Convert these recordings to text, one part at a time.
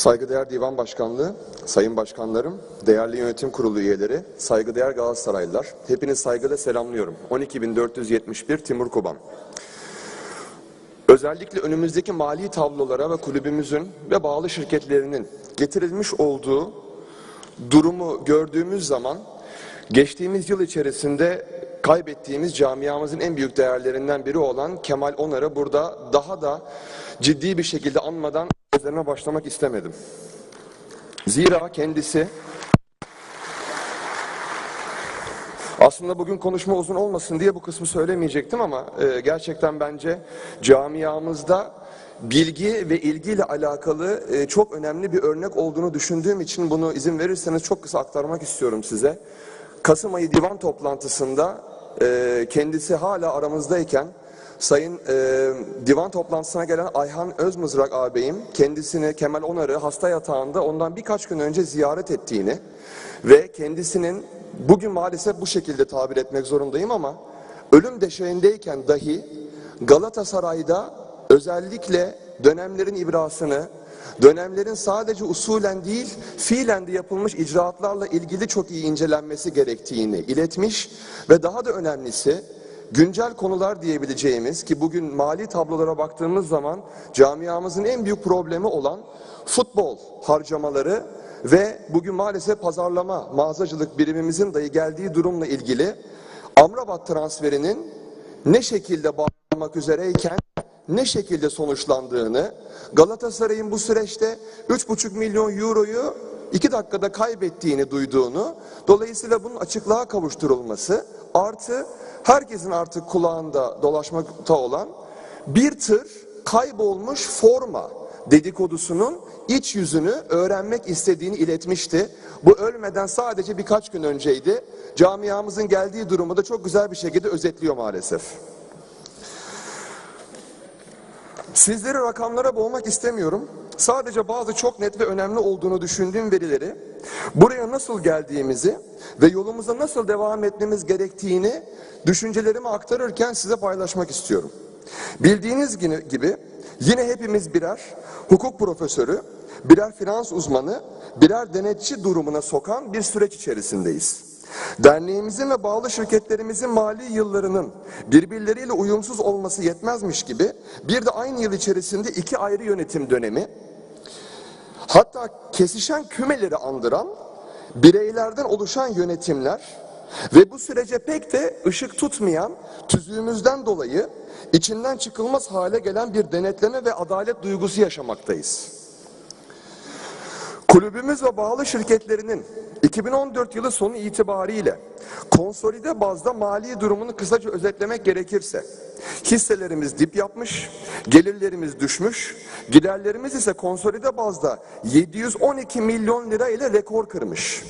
Saygıdeğer Divan Başkanlığı, Sayın Başkanlarım, değerli yönetim kurulu üyeleri, saygıdeğer Galatasaraylılar, hepiniz saygıyla selamlıyorum. 12471 Timur Kuban. Özellikle önümüzdeki mali tablolara ve kulübümüzün ve bağlı şirketlerinin getirilmiş olduğu durumu gördüğümüz zaman geçtiğimiz yıl içerisinde kaybettiğimiz camiamızın en büyük değerlerinden biri olan Kemal Onar'ı burada daha da ciddi bir şekilde anmadan sözlerime başlamak istemedim. Zira kendisi aslında bugün konuşma uzun olmasın diye bu kısmı söylemeyecektim ama e, gerçekten bence camiamızda bilgi ve ilgiyle alakalı e, çok önemli bir örnek olduğunu düşündüğüm için bunu izin verirseniz çok kısa aktarmak istiyorum size. Kasım ayı divan toplantısında e, kendisi hala aramızdayken Sayın e, divan toplantısına gelen Ayhan Özmızrak ağabeyim kendisini Kemal Onar'ı hasta yatağında ondan birkaç gün önce ziyaret ettiğini ve kendisinin bugün maalesef bu şekilde tabir etmek zorundayım ama ölüm deşeğindeyken dahi Galatasaray'da özellikle dönemlerin ibrasını, dönemlerin sadece usulen değil, fiilen de yapılmış icraatlarla ilgili çok iyi incelenmesi gerektiğini iletmiş ve daha da önemlisi güncel konular diyebileceğimiz ki bugün mali tablolara baktığımız zaman camiamızın en büyük problemi olan futbol harcamaları ve bugün maalesef pazarlama, mağazacılık birimimizin dahi geldiği durumla ilgili Amrabat transferinin ne şekilde bağlanmak üzereyken ne şekilde sonuçlandığını, Galatasaray'ın bu süreçte 3,5 milyon euroyu 2 dakikada kaybettiğini duyduğunu, dolayısıyla bunun açıklığa kavuşturulması artı herkesin artık kulağında dolaşmakta olan bir tır kaybolmuş forma dedikodusunun iç yüzünü öğrenmek istediğini iletmişti. Bu ölmeden sadece birkaç gün önceydi. Camiamızın geldiği durumu da çok güzel bir şekilde özetliyor maalesef. Sizleri rakamlara boğmak istemiyorum. Sadece bazı çok net ve önemli olduğunu düşündüğüm verileri, buraya nasıl geldiğimizi ve yolumuza nasıl devam etmemiz gerektiğini düşüncelerimi aktarırken size paylaşmak istiyorum. Bildiğiniz gibi yine hepimiz birer hukuk profesörü, birer finans uzmanı, birer denetçi durumuna sokan bir süreç içerisindeyiz. Derneğimizin ve bağlı şirketlerimizin mali yıllarının birbirleriyle uyumsuz olması yetmezmiş gibi bir de aynı yıl içerisinde iki ayrı yönetim dönemi hatta kesişen kümeleri andıran bireylerden oluşan yönetimler ve bu sürece pek de ışık tutmayan tüzüğümüzden dolayı içinden çıkılmaz hale gelen bir denetleme ve adalet duygusu yaşamaktayız. Kulübümüz ve bağlı şirketlerinin 2014 yılı sonu itibariyle konsolide bazda mali durumunu kısaca özetlemek gerekirse hisselerimiz dip yapmış, gelirlerimiz düşmüş, giderlerimiz ise konsolide bazda 712 milyon lira ile rekor kırmış.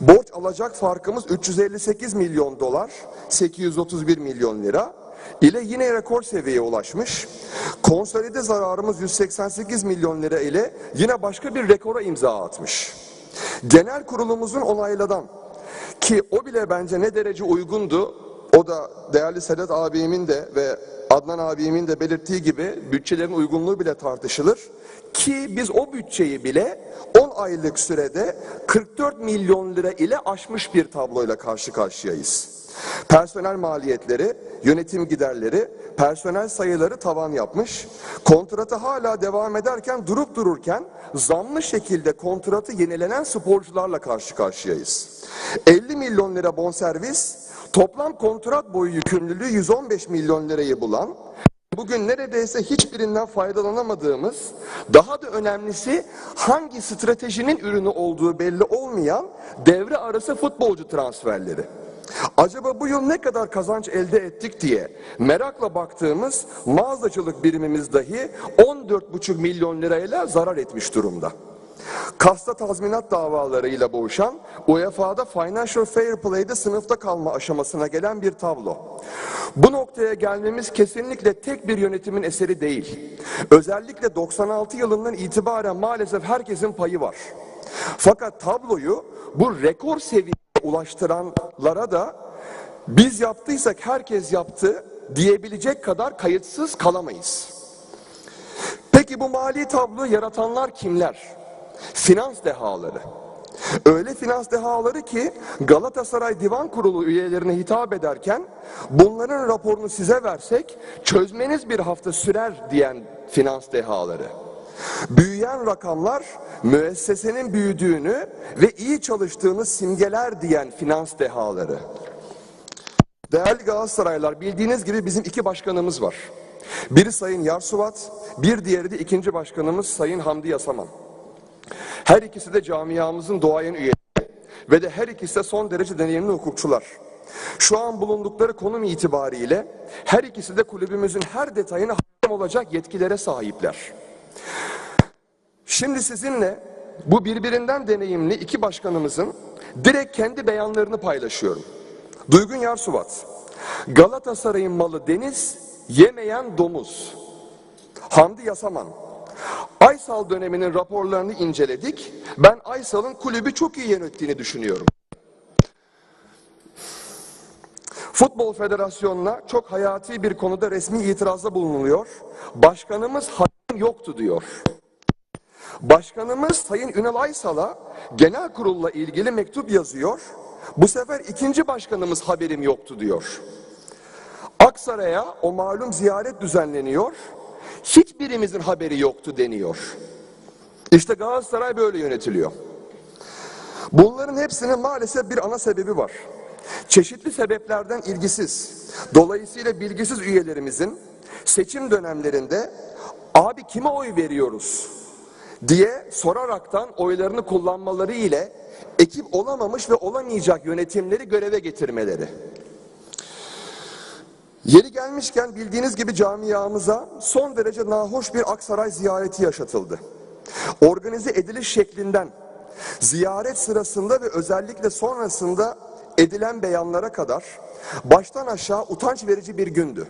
Borç alacak farkımız 358 milyon dolar, 831 milyon lira ile yine rekor seviyeye ulaşmış. Konsolide zararımız 188 milyon lira ile yine başka bir rekora imza atmış. Genel kurulumuzun onayladan ki o bile bence ne derece uygundu o da değerli Sedat abimin de ve Adnan abimin de belirttiği gibi bütçelerin uygunluğu bile tartışılır. Ki biz o bütçeyi bile 10 aylık sürede 44 milyon lira ile aşmış bir tabloyla karşı karşıyayız. Personel maliyetleri, yönetim giderleri, personel sayıları tavan yapmış. Kontratı hala devam ederken durup dururken zamlı şekilde kontratı yenilenen sporcularla karşı karşıyayız. 50 milyon lira bonservis, toplam kontrat boyu yükümlülüğü 115 milyon lirayı bulan, bugün neredeyse hiçbirinden faydalanamadığımız, daha da önemlisi hangi stratejinin ürünü olduğu belli olmayan devre arası futbolcu transferleri. Acaba bu yıl ne kadar kazanç elde ettik diye merakla baktığımız mağazacılık birimimiz dahi 14,5 milyon lirayla zarar etmiş durumda. Kasta tazminat davalarıyla boğuşan, UEFA'da Financial Fair Play'de sınıfta kalma aşamasına gelen bir tablo. Bu noktaya gelmemiz kesinlikle tek bir yönetimin eseri değil. Özellikle 96 yılından itibaren maalesef herkesin payı var. Fakat tabloyu bu rekor seviyeye ulaştıranlara da biz yaptıysak herkes yaptı diyebilecek kadar kayıtsız kalamayız. Peki bu mali tablo yaratanlar kimler? Finans dehaları. Öyle finans dehaları ki Galatasaray Divan Kurulu üyelerine hitap ederken bunların raporunu size versek çözmeniz bir hafta sürer diyen finans dehaları. Büyüyen rakamlar müessesenin büyüdüğünü ve iyi çalıştığını simgeler diyen finans dehaları. Değerli Galatasaraylar bildiğiniz gibi bizim iki başkanımız var. Biri Sayın Yarsuvat, bir diğeri de ikinci başkanımız Sayın Hamdi Yasaman. Her ikisi de camiamızın doğayan üyeleri ve de her ikisi de son derece deneyimli hukukçular. Şu an bulundukları konum itibariyle her ikisi de kulübümüzün her detayına hakim olacak yetkilere sahipler. Şimdi sizinle bu birbirinden deneyimli iki başkanımızın direkt kendi beyanlarını paylaşıyorum. Duygun Yarsuvat, Galatasaray'ın malı deniz, yemeyen domuz. Hamdi Yasaman, Aysal döneminin raporlarını inceledik. Ben Aysal'ın kulübü çok iyi yönettiğini düşünüyorum. Futbol Federasyonu'na çok hayati bir konuda resmi itirazda bulunuluyor. Başkanımız hakim yoktu diyor. Başkanımız Sayın Ünal Aysal'a genel kurulla ilgili mektup yazıyor. Bu sefer ikinci başkanımız haberim yoktu diyor. Aksaray'a o malum ziyaret düzenleniyor. Hiçbirimizin haberi yoktu deniyor. İşte Galatasaray böyle yönetiliyor. Bunların hepsinin maalesef bir ana sebebi var. Çeşitli sebeplerden ilgisiz, dolayısıyla bilgisiz üyelerimizin seçim dönemlerinde abi kime oy veriyoruz diye soraraktan oylarını kullanmaları ile ekip olamamış ve olamayacak yönetimleri göreve getirmeleri. Yeri gelmişken bildiğiniz gibi camiamıza son derece nahoş bir Aksaray ziyareti yaşatıldı. Organize ediliş şeklinden, ziyaret sırasında ve özellikle sonrasında edilen beyanlara kadar baştan aşağı utanç verici bir gündü.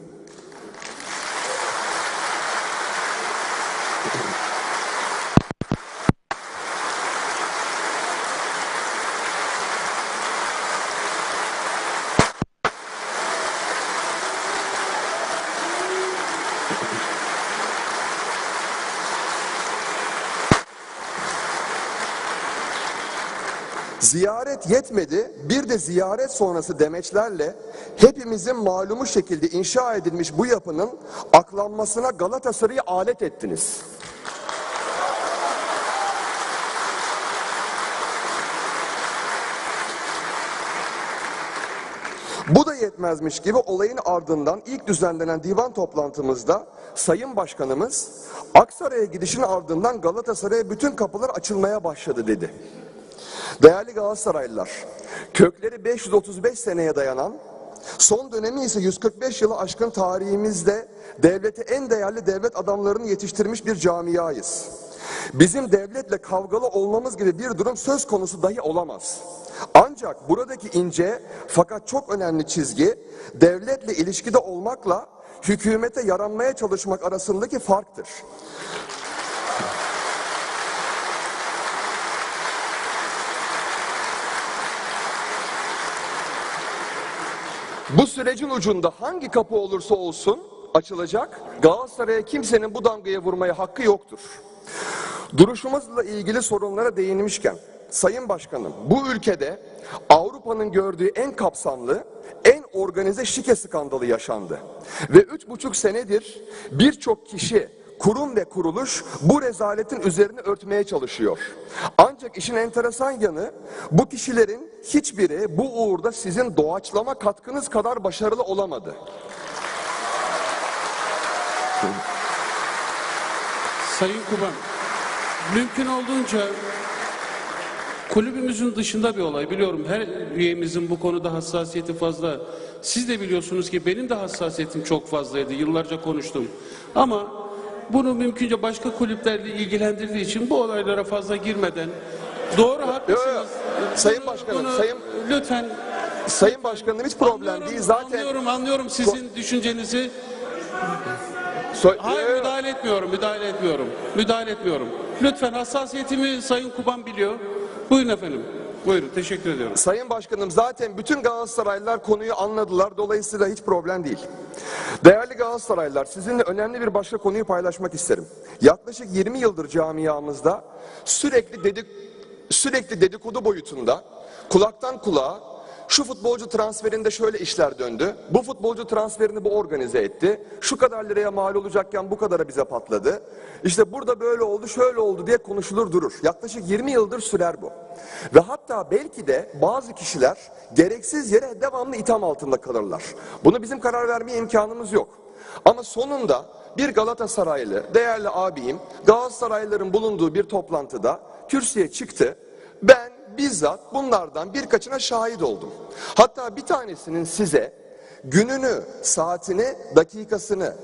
Ziyaret yetmedi, bir de ziyaret sonrası demeçlerle hepimizin malumu şekilde inşa edilmiş bu yapının aklanmasına Galatasaray'ı alet ettiniz. Bu da yetmezmiş gibi olayın ardından ilk düzenlenen divan toplantımızda Sayın Başkanımız Aksaray'a gidişin ardından Galatasaray'a bütün kapılar açılmaya başladı dedi. Değerli Galatasaraylılar, kökleri 535 seneye dayanan, son dönemi ise 145 yılı aşkın tarihimizde devlete en değerli devlet adamlarını yetiştirmiş bir camiayız. Bizim devletle kavgalı olmamız gibi bir durum söz konusu dahi olamaz. Ancak buradaki ince fakat çok önemli çizgi devletle ilişkide olmakla hükümete yaranmaya çalışmak arasındaki farktır. Bu sürecin ucunda hangi kapı olursa olsun açılacak, Galatasaray'a kimsenin bu damgaya vurmaya hakkı yoktur. Duruşumuzla ilgili sorunlara değinmişken, Sayın Başkanım, bu ülkede Avrupa'nın gördüğü en kapsamlı, en organize şike skandalı yaşandı. Ve üç buçuk senedir birçok kişi, kurum ve kuruluş bu rezaletin üzerine örtmeye çalışıyor. Ancak işin enteresan yanı bu kişilerin hiçbiri bu uğurda sizin doğaçlama katkınız kadar başarılı olamadı. Sayın Kuban, mümkün olduğunca kulübümüzün dışında bir olay. Biliyorum her üyemizin bu konuda hassasiyeti fazla. Siz de biliyorsunuz ki benim de hassasiyetim çok fazlaydı. Yıllarca konuştum. Ama bunu mümkünce başka kulüplerle ilgilendirdiği için bu olaylara fazla girmeden doğru haklısınız. Yo, yo. Sayın Başkanım, Sayın- lütfen Sayın Başkanım hiç problem anlıyorum, değil zaten. anlıyorum, anlıyorum sizin düşüncenizi. So- Hayır Yo, yo. müdahale etmiyorum, müdahale etmiyorum. Müdahale etmiyorum. Lütfen hassasiyetimi Sayın Kuban biliyor. Buyurun efendim. Buyurun teşekkür ediyorum. Sayın Başkanım zaten bütün Galatasaraylılar konuyu anladılar. Dolayısıyla hiç problem değil. Değerli Galatasaraylılar sizinle önemli bir başka konuyu paylaşmak isterim. Yaklaşık 20 yıldır camiamızda sürekli dedik sürekli dedikodu boyutunda kulaktan kulağa şu futbolcu transferinde şöyle işler döndü. Bu futbolcu transferini bu organize etti. Şu kadar liraya mal olacakken bu kadara bize patladı. İşte burada böyle oldu, şöyle oldu diye konuşulur durur. Yaklaşık 20 yıldır sürer bu. Ve hatta belki de bazı kişiler gereksiz yere devamlı itham altında kalırlar. Bunu bizim karar vermeye imkanımız yok. Ama sonunda bir Galatasaraylı, değerli abim, Galatasaraylıların bulunduğu bir toplantıda kürsüye çıktı. Bizzat bunlardan birkaçına şahit oldum. Hatta bir tanesinin size gününü, saatini, dakikasını,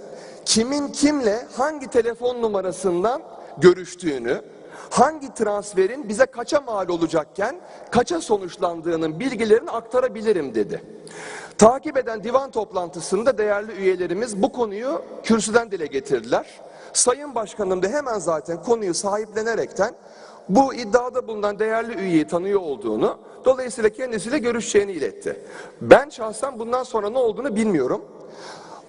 kimin kimle hangi telefon numarasından görüştüğünü, hangi transferin bize kaça mal olacakken kaça sonuçlandığının bilgilerini aktarabilirim dedi. Takip eden divan toplantısında değerli üyelerimiz bu konuyu kürsüden dile getirdiler. Sayın Başkanım da hemen zaten konuyu sahiplenerekten bu iddiada bulunan değerli üyeyi tanıyor olduğunu, dolayısıyla kendisiyle görüşeceğini iletti. Ben şahsen bundan sonra ne olduğunu bilmiyorum.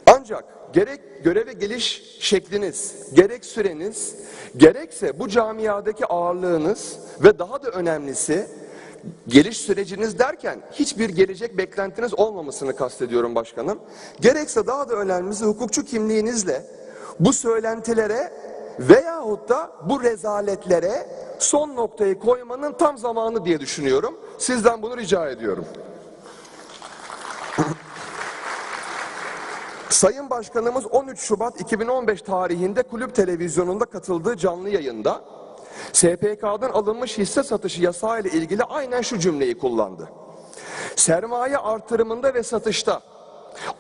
Ancak gerek göreve geliş şekliniz, gerek süreniz, gerekse bu camiadaki ağırlığınız ve daha da önemlisi geliş süreciniz derken hiçbir gelecek beklentiniz olmamasını kastediyorum başkanım. Gerekse daha da önemlisi hukukçu kimliğinizle bu söylentilere veyahut da bu rezaletlere son noktayı koymanın tam zamanı diye düşünüyorum. Sizden bunu rica ediyorum. Sayın Başkanımız 13 Şubat 2015 tarihinde kulüp televizyonunda katıldığı canlı yayında SPK'dan alınmış hisse satışı yasağı ile ilgili aynen şu cümleyi kullandı. Sermaye artırımında ve satışta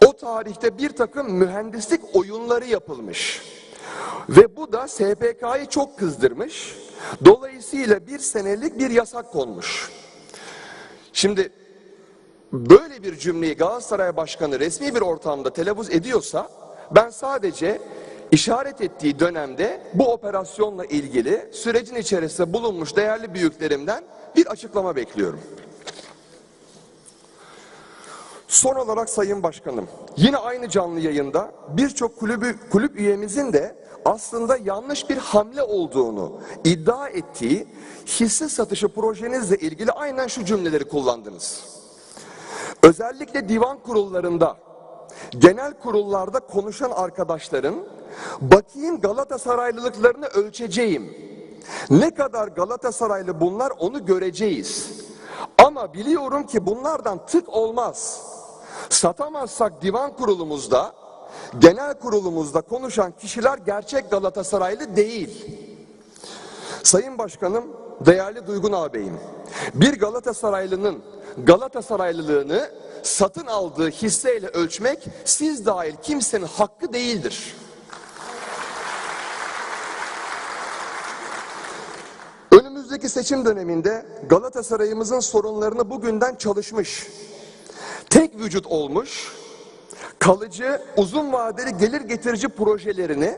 o tarihte bir takım mühendislik oyunları yapılmış. Ve bu da SPK'yı çok kızdırmış. Dolayısıyla bir senelik bir yasak konmuş. Şimdi böyle bir cümleyi Galatasaray Başkanı resmi bir ortamda telaffuz ediyorsa ben sadece işaret ettiği dönemde bu operasyonla ilgili sürecin içerisinde bulunmuş değerli büyüklerimden bir açıklama bekliyorum. Son olarak Sayın Başkanım, yine aynı canlı yayında birçok kulübü, kulüp üyemizin de aslında yanlış bir hamle olduğunu iddia ettiği hisse satışı projenizle ilgili aynen şu cümleleri kullandınız. Özellikle divan kurullarında, genel kurullarda konuşan arkadaşların bakayım Galatasaraylılıklarını ölçeceğim. Ne kadar Galatasaraylı bunlar onu göreceğiz. Ama biliyorum ki bunlardan tık olmaz. Satamazsak divan kurulumuzda, genel kurulumuzda konuşan kişiler gerçek Galatasaraylı değil. Sayın Başkanım, değerli Duygun ağabeyim, bir Galatasaraylının Galatasaraylılığını satın aldığı hisseyle ölçmek siz dahil kimsenin hakkı değildir. Önümüzdeki seçim döneminde Galatasaray'ımızın sorunlarını bugünden çalışmış, tek vücut olmuş, kalıcı, uzun vadeli gelir getirici projelerini